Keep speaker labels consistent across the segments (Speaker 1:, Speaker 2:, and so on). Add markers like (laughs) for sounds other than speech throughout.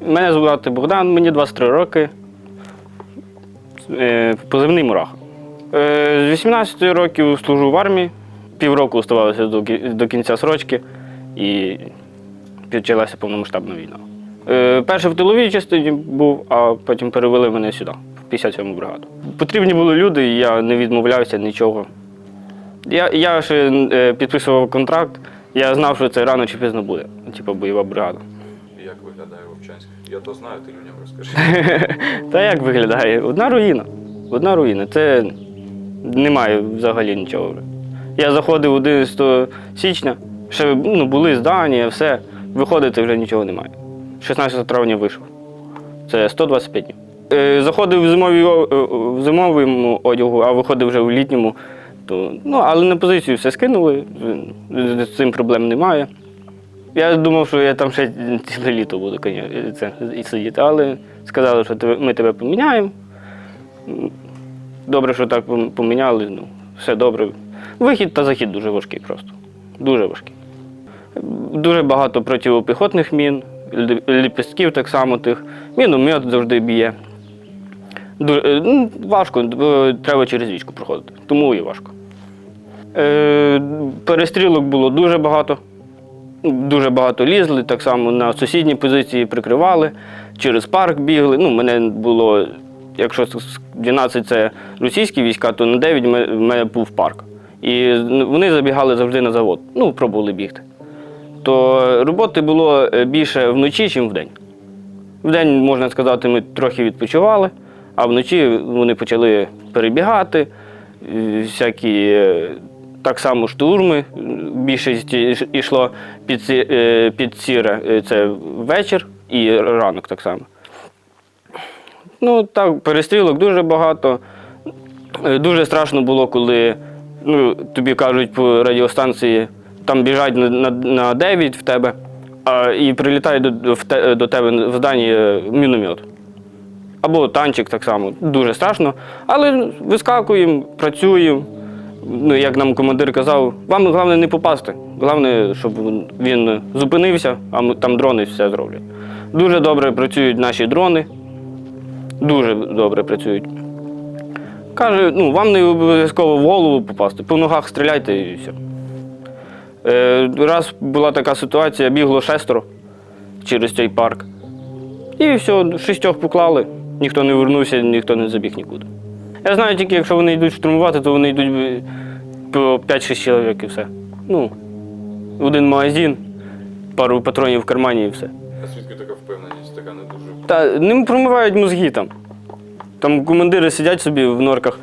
Speaker 1: Мене звати Богдан, мені 23 роки. Е, Позивний мурах. Е, З 18 років служу в армії, півроку оставалося до кінця срочки і почалася повномасштабна війна. Е, Перше в тиловій частині був, а потім перевели мене сюди, в 57-му бригаду. Потрібні були люди, я не відмовлявся нічого. Я, я ще підписував контракт, я знав, що це рано чи пізно буде, типу бойова бригада.
Speaker 2: Як виглядає Вовчанськ? Я то знаю, ти людям розкажи. (laughs)
Speaker 1: Та як виглядає? Одна руїна. Одна руїна. Це немає взагалі нічого. Я заходив 11 січня, ще ну, були здання, все. Виходити вже нічого немає. 16 травня вийшов. Це 125 днів. Е, Заходив в зимовій, о- о- в зимовому одягу, а виходив вже в літньому. То, ну, але на позицію все скинули, з цим проблем немає. Я думав, що я там ще ціле літо буду це, і сидіти, але сказали, що ми тебе поміняємо. Добре, що так поміняли, ну, все добре. Вихід та захід дуже важкий просто. Дуже важкий. Дуже багато протипіхотних мін, ліпістків так само тих. Міномет завжди б'є. Дуже, е, ну, важко, е, треба через річку проходити, тому і важко. Е, перестрілок було дуже багато. Дуже багато лізли, так само на сусідні позиції прикривали, через парк бігли. Ну, мене було, якщо 12 це російські війська, то на 9 в мене був парк. І вони забігали завжди на завод. Ну, пробували бігти. То роботи було е, більше вночі, ніж вдень. Вдень, можна сказати, ми трохи відпочивали, а вночі вони почали перебігати, всякі е, так само штурми. Більшість йшло під, е, під сіре, е, це вечір і ранок так само. Ну, так, перестрілок дуже багато. Е, Дуже страшно було, коли ну, тобі кажуть по радіостанції, там біжать на, на, на 9 в тебе, а, і прилітає до, в те, до тебе в здані міномет. Або танчик так само. Дуже страшно. Але вискакуємо, працюємо. Ну, як нам командир казав, вам головне не попасти. Головне, щоб він зупинився, а там дрони все зроблять. Дуже добре працюють наші дрони. Дуже добре працюють. Каже, ну вам не обов'язково в голову попасти, по ногах стріляйте і все. Е, раз була така ситуація, бігло шестеро через цей парк. І все, шістьох поклали, ніхто не вернувся, ніхто не забіг нікуди. Я знаю тільки, якщо вони йдуть штурмувати, то вони йдуть е, по 5-6 чоловік і все. Ну, один магазин, пару патронів в кармані і все.
Speaker 2: А звідки така впевненість, така не дуже.
Speaker 1: Та ним промивають мозги там. Там командири сидять собі в норках.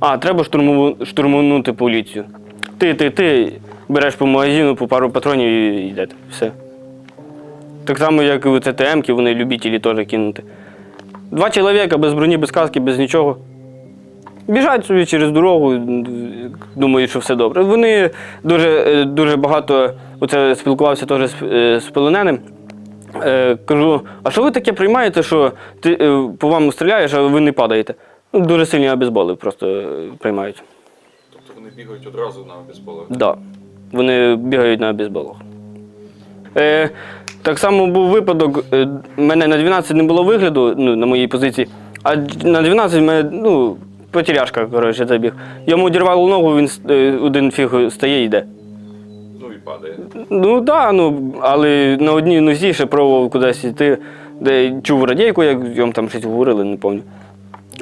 Speaker 1: А, треба штурмову, штурманути поліцію. Ти, ти, ти береш по магазину по пару патронів і йдете. Все. Так само, як і ЦТМ-ки, вони любителі теж кинути. Два чоловіка без броні, без каски, без нічого. Біжать собі через дорогу, думають, що все добре. Вони дуже, е, дуже багато оце спілкувався теж з, е, з полоненим. Е, кажу, а що ви таке приймаєте, що ти е, по вам стріляєш, а ви не падаєте? Ну, дуже сильні обезболи просто приймають.
Speaker 2: Тобто вони бігають одразу на безполах.
Speaker 1: Так. Да. Вони бігають на обезболах. Е, так само був випадок, е, мене на 12 не було вигляду ну, на моїй позиції, а на 12 мене, ну, потеряшка, коротше, забіг. Йому одірвало ногу, він е, один фіг стає і йде.
Speaker 2: Ну і падає.
Speaker 1: Ну так, да, ну, але на одній нозі ще пробував кудись йти, де чув радійку, як йому там щось говорили, не пам'ятаю.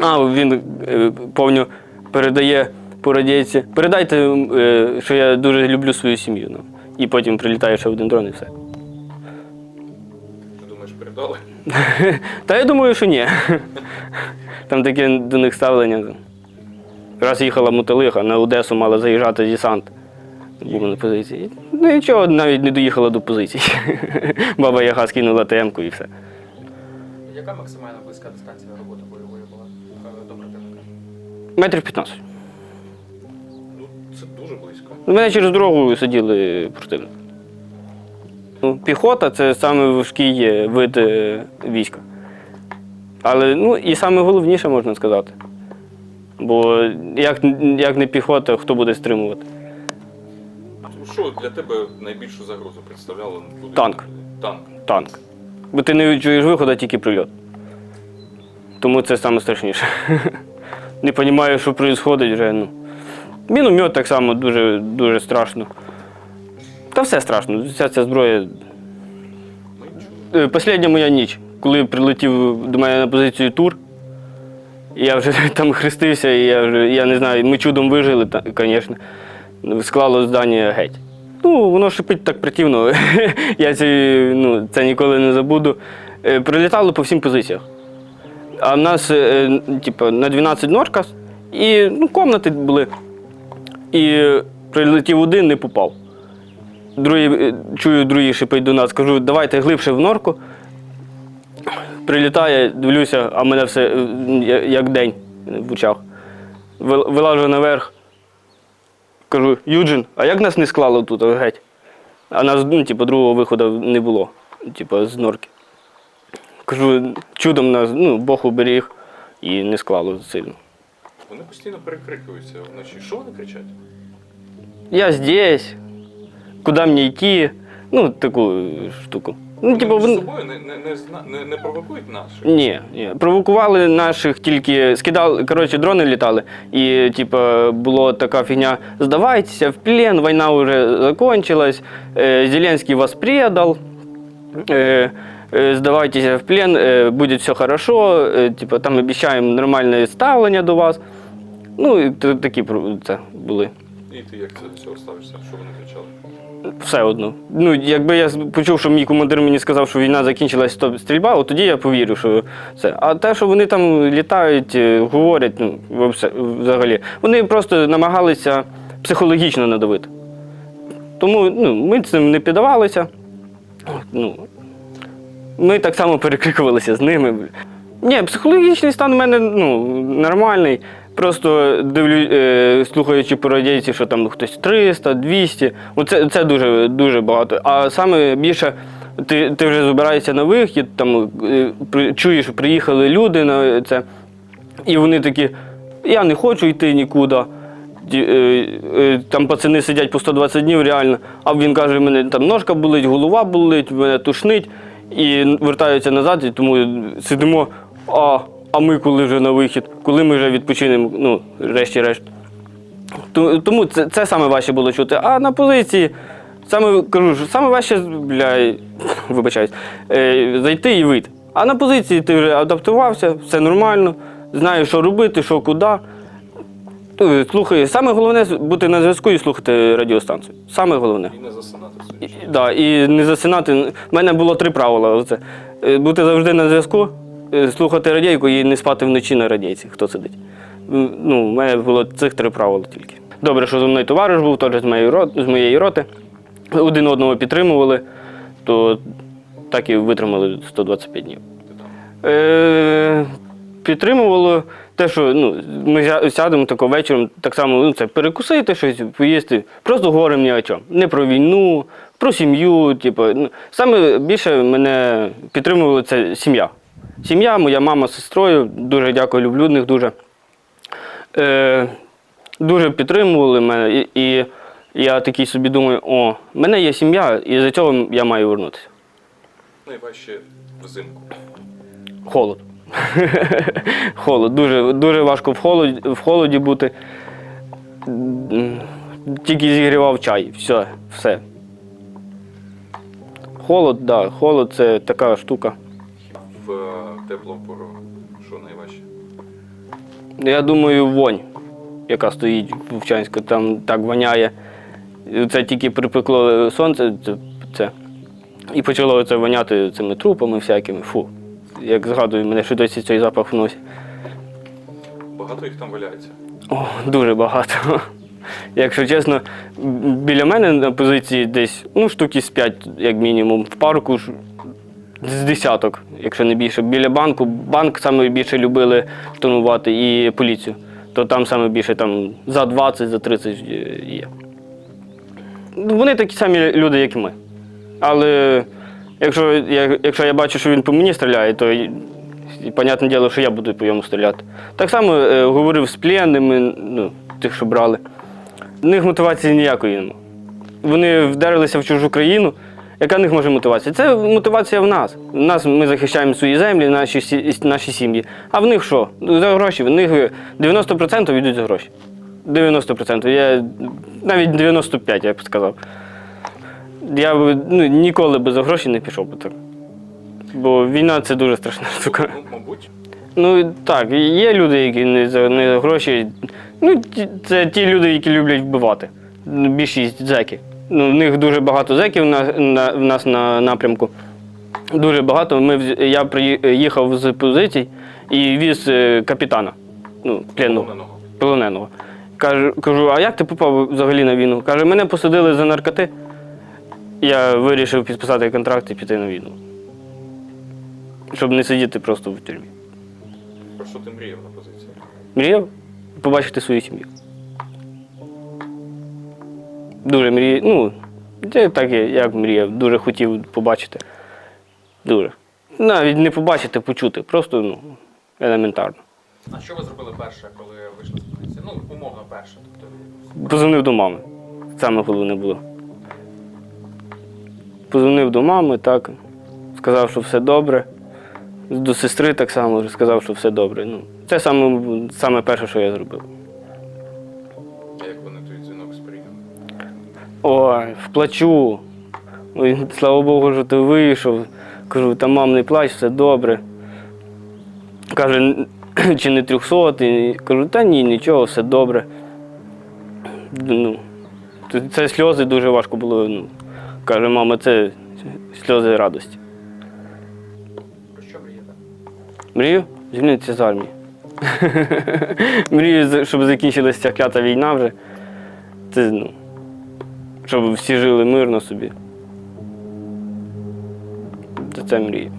Speaker 1: А, він е, повню передає по радійці. Передайте, е, що я дуже люблю свою сім'ю. Ну. І потім прилітає ще один дрон і все.
Speaker 2: Ти думаєш, передали?
Speaker 1: Та я думаю, що ні. Там таке до них ставлення. Раз їхала мотолиха, на Одесу мала заїжджати десант. Був на позиції. Ну нічого, навіть не доїхала до позиції. Баба Яга скинула ТМ-ку і все.
Speaker 3: Яка максимально близька дистанція роботи бойової була е, до противника?
Speaker 1: Метрів 15.
Speaker 2: Ну, це дуже близько.
Speaker 1: У мене через дорогу сиділи противник. Ну, піхота це саме важкий е, вид війська. Але ну, і саме головніше можна сказати. Бо як, як не піхота, хто буде стримувати?
Speaker 2: Що для тебе найбільшу загрозу представляло?
Speaker 1: Танк.
Speaker 2: Танк.
Speaker 1: Танк. Бо ти не відчуєш виходу, а тільки прильот. Тому це найстрашніше. (laughs) Не розумію, що відбувається вже. Ну. Міномет так само дуже, дуже страшно. Та все страшно. Вся ця зброя. Е, Послідня моя ніч, коли прилетів до мене на позицію тур. Я вже (laughs) там хрестився, і я вже, я не знаю, ми чудом вижили, звісно. Склало здання геть. Ну, воно шипить так противно. (laughs) я ці, ну, це ніколи не забуду. Е, Прилітало по всім позиціях. А в нас, типу, на 12 ножка, і ну, комнати були. І прилетів один, не попав. Другий, е, чую, другий шипить до нас, кажу, давайте глибше в норку. Прилітає, дивлюся, а мене все е, як день в очах. Вилажу наверх. Кажу, Юджин, а як нас не склало тут геть? А нас, ну, типу, другого виходу не було, типу, з норки. Кажу, чудом нас, ну, Бог уберіг і не склало сильно.
Speaker 2: Вони постійно перекрикуються вночі. Що вони кричать?
Speaker 1: Я здесь, куди мені йти? Ну, таку е, штуку. Ну, типу, вони...
Speaker 2: собою не, не, не, зна- не, не провокують наших.
Speaker 1: Ні, ні. Провокували наших тільки скидали, коротше, дрони літали. І, типу, була така фігня: здавайтеся в плен, війна вже закончилась, е, Зеленський вас предал. Е, е, Здавайтеся в плен, е, буде все хорошо, е, типу, там обіцяємо нормальне ставлення до вас. Ну, і т- такі про- це були.
Speaker 2: І ти як це до цього ставишся? Що вони кричали?
Speaker 1: Все одно. Ну, якби я почув, що мій командир мені сказав, що війна закінчилась, стоп стрільба, от тоді я повірю, що це. А те, що вони там літають, е, говорять, ну, взагалі, вони просто намагалися психологічно надавити. Тому ну, ми цим не піддавалися. Ну, ми так само перекрикувалися з ними. Ні, психологічний стан у мене ну, нормальний. Просто дивлю, е, слухаючи по радійці, що там хтось 300, 200. Оце, це дуже, дуже багато. А саме більше ти, ти вже збираєшся на вихід, там, е, чуєш, що приїхали люди на це, і вони такі, я не хочу йти нікуди. Е, Там пацани сидять по 120 днів реально, а він каже, мене там ножка болить, голова болить, мене тушнить, і вертаються назад, і тому сидимо, а, а ми коли вже на вихід, коли ми вже відпочинемо, ну, решті-решт. Тому це, це саме важче було чути. А на позиції саме кажу, що саме важче, бля, вибачаюсь, е, зайти і вийти. А на позиції ти вже адаптувався, все нормально, знаєш, що робити, що куди. Слухай, саме головне бути на зв'язку і слухати радіостанцію. Саме головне.
Speaker 2: І не засинати в
Speaker 1: І, да, і не засинати. У мене було три правила. Оце. Е, Бути завжди на зв'язку, слухати радійку і не спати вночі на радійці, хто сидить. Ну, у мене було цих три правила тільки. Добре, що зі мною товариш був, теж з моєї роти. Один одного підтримували, то так і витримали 125 днів. Е, підтримувало те, що ну, ми сядемо тако вечором, так само ну, це перекусити щось, поїсти. Просто говоримо ні о чому. Не про війну, про сім'ю. Типу, ну, саме більше мене підтримувала це сім'я. Сім'я, моя мама з сестрою, дуже дякую, люблю них дуже. Е, дуже підтримували мене. І, і я такий собі думаю, о, в мене є сім'я, і за цього я маю вернутися.
Speaker 2: Найважче взимку.
Speaker 1: Холод. (laughs) Холод. Дуже, дуже важко в холоді, в холоді бути. Тільки зігрівав чай. Все, все. Холод, так, да, холод це така штука.
Speaker 2: В теплу пору. Що найважче?
Speaker 1: Я думаю, вонь, яка стоїть в Вовчанську, там так воняє. Це тільки припекло сонце, це, і почало це воняти цими трупами всякими. Фу. Як згадую, мене ще досі цей запах в носі.
Speaker 2: Багато їх там валяється.
Speaker 1: О, дуже багато. (laughs) Якщо чесно, біля мене на позиції десь ну, штуки з 5, як мінімум. В парку з десяток, якщо не більше. Біля банку, банк саме більше любили штурмувати і поліцію. То там саме більше там за 20, за 30 є. Ну, Вони такі самі люди, як і ми. Але якщо я, якщо я бачу, що він по мені стріляє, то понятне діло, що я буду по ньому стріляти. Так само е, говорив з пленними, ну, тих, що брали. В них мотивації ніякої немає. Вони вдарилися в чужу країну Яка в них може мотивація? Це мотивація в нас. В нас ми захищаємо свої землі, наші, наші сім'ї. А в них що? За гроші. В них 90% йдуть за гроші. 90%. Я, навіть 95%, я б сказав. Я б ну, ніколи би за гроші не пішов би так. Бо війна це дуже страшна штука.
Speaker 2: Мабуть,
Speaker 1: Ну так, є люди, які не за, не за гроші. Ну, це ті люди, які люблять вбивати. Більшість зеків. Ну, в них дуже багато зеків на, на, в нас на напрямку. Дуже багато. Ми, я приїхав з позицій і віз е, капітана. Ну, пленного
Speaker 2: полоненого.
Speaker 1: полоненого. Кажу, кажу, а як ти попав взагалі на війну? Каже, мене посадили за наркоти. Я вирішив підписати контракт і піти на війну. Щоб не сидіти просто в тюрмі.
Speaker 2: Про що ти мріяв на позиції?
Speaker 1: Мріяв побачити свою сім'ю. Дуже мріяв. Ну, це так як мріяв, дуже хотів побачити. Дуже. Навіть не побачити, почути. Просто ну, елементарно.
Speaker 3: А що ви зробили перше, коли вийшли з позиції? Ну, умовно перше. Тобто,
Speaker 1: Позвонив до мами. Саме головне було. Позвонив до мами, так. Сказав, що все добре. До сестри так само сказав, що все добре. Ну, це саме, саме перше, що я зробив. Ой, вплачу. Ой, слава Богу, що ти вийшов. Кажу, та мам, не плач, все добре. Каже, (clears throat) чи не трьохсотий? Кажу, та ні, нічого, все добре. Ну, це- це сльози дуже важко було. Ну. Каже, мама, це сльози радості.
Speaker 3: про що мрієте?
Speaker 1: Мрію звільнитися з армії. (laughs) Мрію, щоб закінчилася ця клята війна вже. Це, ну, щоб всі жили мирно собі. Це, це мрія.